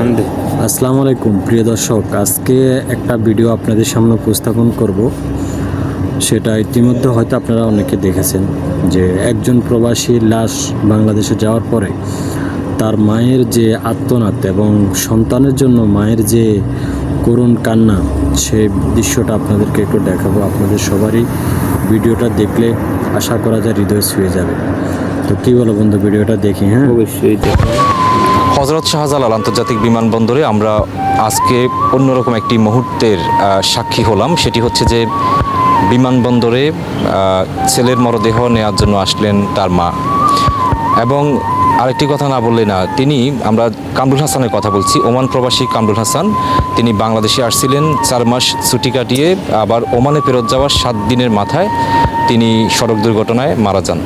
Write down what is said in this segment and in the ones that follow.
হান্দে আসসালামু আলাইকুম প্রিয় দর্শক, আজকে একটা ভিডিও আপনাদের সামনে উপস্থাপন করব। সেটা ইতিমধ্যে হয়তো আপনারা অনেকে দেখেছেন যে একজন প্রবাসী লাশ বাংলাদেশে যাওয়ার পরে তার মায়ের যে আত্মনাদ এবং সন্তানের জন্য মায়ের যে করুণ কান্না সেই দৃশ্যটা আপনাদেরকে একটু দেখাবো। আপনাদের সবারই ভিডিওটা দেখলে আশা করা যায় হৃদয় ছুঁয়ে যাবে। তো কী বলো বন্ধু, ভিডিওটা দেখি হ্যাঁ? অবশ্যই দেখো। হজরত শাহজালাল আন্তর্জাতিক বিমানবন্দরে আমরা আজকে অন্যরকম একটি মুহূর্তের সাক্ষী হলাম। সেটি হচ্ছে যে বিমানবন্দরে ছেলের মরদেহ নেওয়ার জন্য আসলেন তার মা। এবং আরেকটি কথা না বললে না, তিনি, আমরা কামরুল হাসানের কথা বলছি, ওমান প্রবাসী কামরুল হাসান, তিনি বাংলাদেশে আসছিলেন, চার মাস ছুটি কাটিয়ে আবার ওমানে ফেরত যাওয়ার সাত দিনের মাথায় তিনি সড়ক দুর্ঘটনায় মারা যান।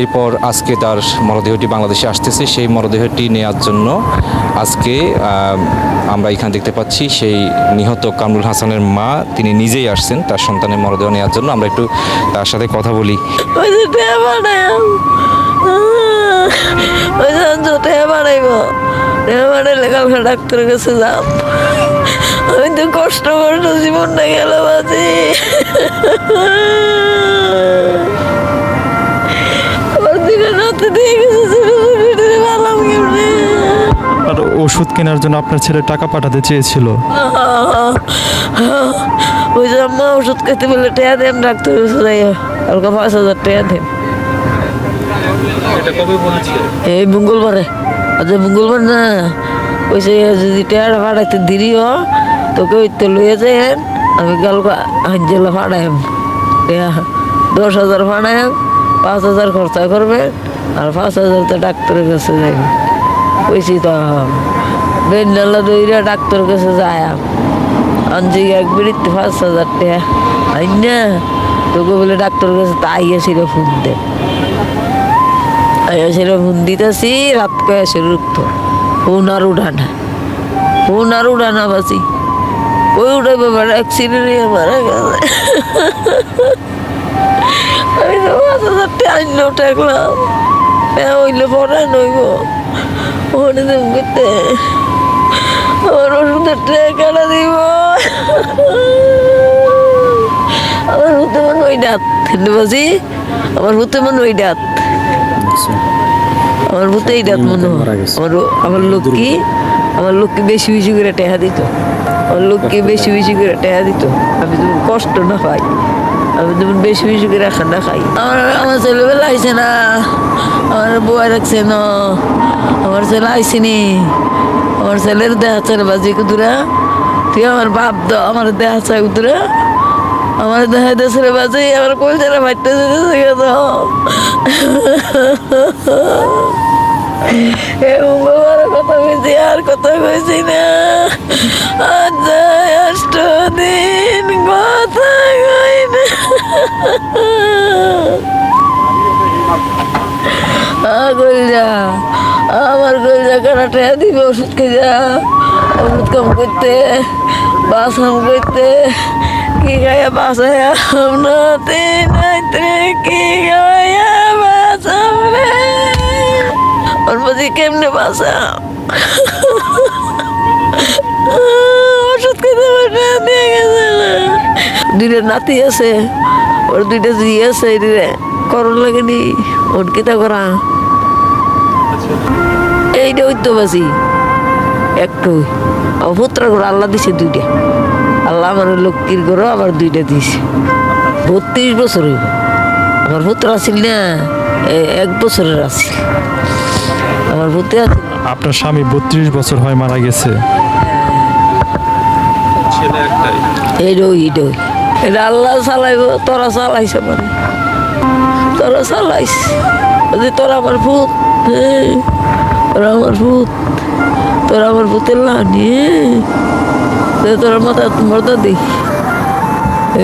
এরপর আজকে তার মরদেহটি বাংলাদেশে আসতেছে। সেই মরদেহটি নেওয়ার জন্য আজকে আমরা এখানে দেখতে পাচ্ছি সেই নিহত কামরুল হাসানের মা, তিনি নিজেই আসছেন তার সন্তানের মরদেহ নেওয়ার জন্য। আমরা একটু তার সাথে কথা বলি। ডাক্তারের কাছে যাম। আমি তো কষ্ট কষ্ট জীবনটা গেল বাজি ওষুধ কেনার জন্য আপনার ছেলে টাকা পাঠাতে চেয়েছিল। ওই যে আম্মা ওষুধ খেতে বলে টেয়া দেন কাছে যাই কালকে পাঁচ হাজার টেয়া দেন। এটা কবে বলেছে? এই মঙ্গলবারে। আজ মঙ্গলবার না কইছে যদি টেয়ার ফাড়াইতে দেরি হ তোকে ওই তো লইয়া যাই আমি কালকে হাঞ্জেলা ফাড়াইম টেয়া দশ হাজার ফাড়াইম পাঁচ হাজার খরচা করবে আর পাঁচ হাজার তো ডাক্তারের কাছে যাইবে। কইছি তো বেন্ডালা দইরা ডাক্তারের কাছে যায়। আনছি এক বিড়িতে পাঁচ হাজার টাকা। না তোকে বলে ডাক্তারের কাছে তাই এসেছিল ফোন দে। সেটা ফোন দিতেছি, রাত করে এসে রুখতো ফোন আর উঠানা ফোন আর উঠানা বাসি। ওই উঠে ব্যাপার অ্যাক্সিডেন্ট হয়ে মারা গেছে। আমি তো পাঁচ হাজার টাকা আইন ঠেকলাম হইলে পরে নইব তুমি করতে আমার ওষুধের দিব। আমার হতে মনে ওই ডাত। কিন্তু বাসি আমার হতে মনে ওই ডাত। আমার ভূতে এই রাত মনে। আমার আমার লক্ষ্মী আমার লক্ষ্মী বেশি বেশি করে টেহা দিত। আমার লক্ষ্মী বেশি বেশি করে টেহা দিত। আমি যেমন কষ্ট না পাই। আমি যেমন বেশি বেশি করে খানা খাই। আমার আমার ছেলেবেলা আইসে না। আমার বউয়া রাখছে না। আমার ছেলে আইসে নি। আমার ছেলের দেহা ছেলে বাজি কুতুরা তুই আমার বাপ দ, আমার দেহা চাই কুতুরা আমার দেহা দেশের বাজে, আমার কোল ছেলে এ মঙ্গলবার কথা আর কথা না। আজ দিন কথা না। গলজা, আমার গলজা কানাটা দিবে, ওষুধ খেয়ে ওষুধ কম করতে বাসন করতে, কি গায়া বাসায় নাইতে কি গায়া মধ্যে কেমনে বাসা ওষুধ খেতে পারে গেছে না দুইটা নাতি আছে, ওর দুইটা জি আছে রে করণ লাগেনি, ওর কিতা করা? এইটা হইতো বাসি একটু পুত্র করে আল্লাহ দিছে দুইটা। আল্লাহ আমার লক্ষ্মীর করে আবার দুইটা দিছে। বত্রিশ বছর হইব। আমার পুত্র আছিল না এক বছরের আছে পুত্র আছিল আপনার স্বামী বত্রিশ বছর হয় মারা গেছে। ছেলে একটাই এই রই ডই এটা আল্লাহ চালাইব তোরা চালাইছ মানে। তোরা চালাইছ। যদি তোরা আমার ভূত হ্যাঁ তোরা আমার ভূত তোরা আমার ভূতের লানি তোরা মাথা মর্দা দি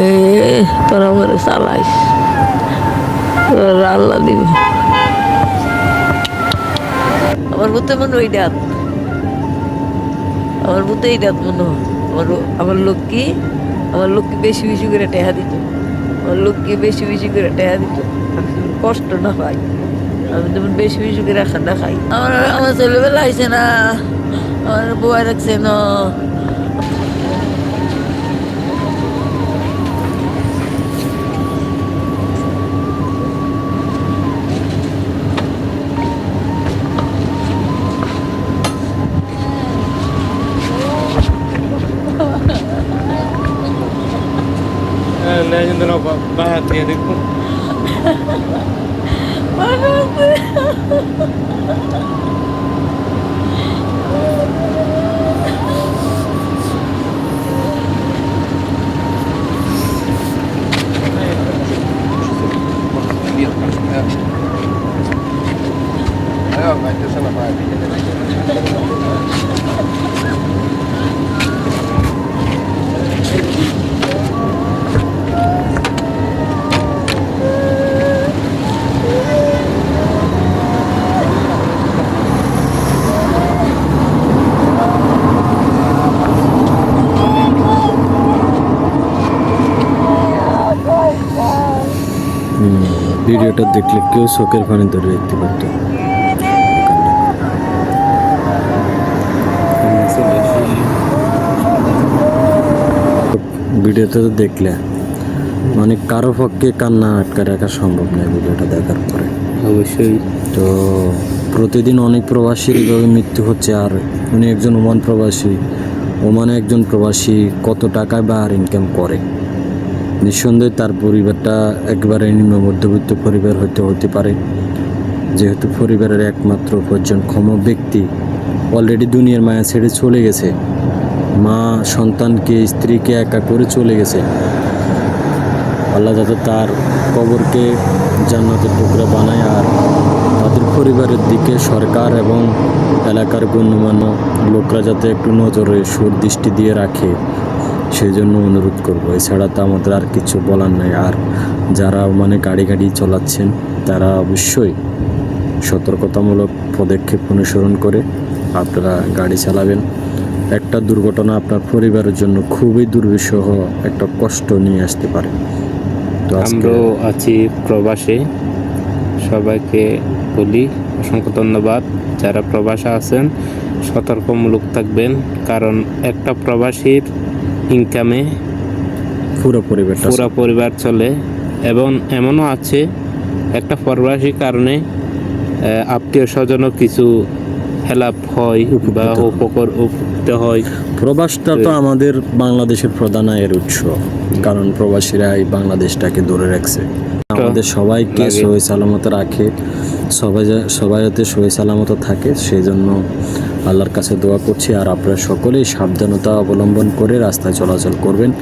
এ তোরা আমার চালাইস তোরা আল্লাহ দিবে। আমার মতো মনে ওই ডাত আমার মতো এই ডাত মনে হয় আমার আমার লক্ষ্মী আমার লক্ষ্মী বেশি বেশি করে টেহা দিত। আমার লক্ষ্মী বেশি বেশি করে টেহা দিত। আমি কষ্ট না পাই, আমি যেমন বেশি বেশি করে খানা খাই। আমার আমার ছেলেবেলা আইসে না। আমার বুয়া রাখছে না। ainda não vai, vai atender. Oh, meu Deus! ভিডিওটা দেখলে কেউ চোখের পানি ধরে দেখতে পারতো। ভিডিওতে তো দেখলে মানে কারও পক্ষে কান্না আটকে রাখা সম্ভব নয় ভিডিওটা দেখার পরে। অবশ্যই। তো প্রতিদিন অনেক প্রবাসীর এইভাবে মৃত্যু হচ্ছে আর উনি একজন ওমান প্রবাসী। ওমানে একজন প্রবাসী কত টাকায় বা আর ইনকাম করে? নিঃসন্দেহে তার পরিবারটা একবারে নিম্ন মধ্যবিত্ত পরিবার হতে হতে পারে। যেহেতু পরিবারের একমাত্র উপার্জনক্ষম ব্যক্তি অলরেডি দুনিয়ার মায়া ছেড়ে চলে গেছে। মা সন্তানকে স্ত্রীকে একা করে চলে গেছে। আল্লাহ যাতে তার কবরকে জান্নাতের টুকরা বানায় আর তাদের পরিবারের দিকে সরকার এবং এলাকার গণ্যমান্য লোকরা যাতে একটু নজরে সুর দৃষ্টি দিয়ে রাখে। সেই জন্য অনুরোধ করব। এছাড়া তো আমাদের আর কিছু বলার নাই। আর যারা মানে গাড়ি গাড়ি চালাচ্ছেন, তারা অবশ্যই সতর্কতামূলক পদক্ষেপ অনুসরণ করে আপনারা গাড়ি চালাবেন। একটা দুর্ঘটনা আপনার পরিবারের জন্য খুবই দুর্বিষহ একটা কষ্ট নিয়ে আসতে পারে। তো আমরাও আছি প্রবাসে। সবাইকে বলি অসংখ্য ধন্যবাদ। যারা প্রবাসে আছেন, সতর্কমূলক থাকবেন। কারণ একটা প্রবাসীর ইনকামে পুরো পরিবার পুরো পরিবার চলে এবং এমনও আছে একটা পরবাসীর কারণে আত্মীয় স্বজনও কিছু হেলাপ হয় বা উপকর উপকৃত হয়। প্রবাসটা তো আমাদের বাংলাদেশের প্রধান আয়ের উৎস কারণ প্রবাসীরা এই বাংলাদেশটাকে ধরে রাখছে। আমাদের সবাইকে। সহি সালামত রাখে। সবাই সবাই যাতে সহি সালামত থাকে সেই জন্য আল্লাহর কাছে দোয়া করছি। আর আপনারা সকলেই সাবধানতা অবলম্বন করে রাস্তায় চলাচল করবেন।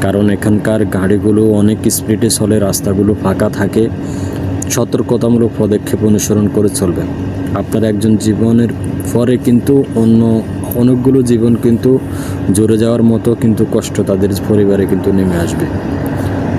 কারণ এখানকার গাড়িগুলো অনেক স্পিডে চলে রাস্তাগুলো ফাঁকা থাকে। সতর্কতামূলক পদক্ষেপ অনুসরণ করে চলবেন। আপনার একজন জীবনের পরে কিন্তু অন্য অনেকগুলো জীবন কিন্তু জোরে যাওয়ার মতো কিন্তু কষ্ট তাদের পরিবারে কিন্তু নেমে আসবে।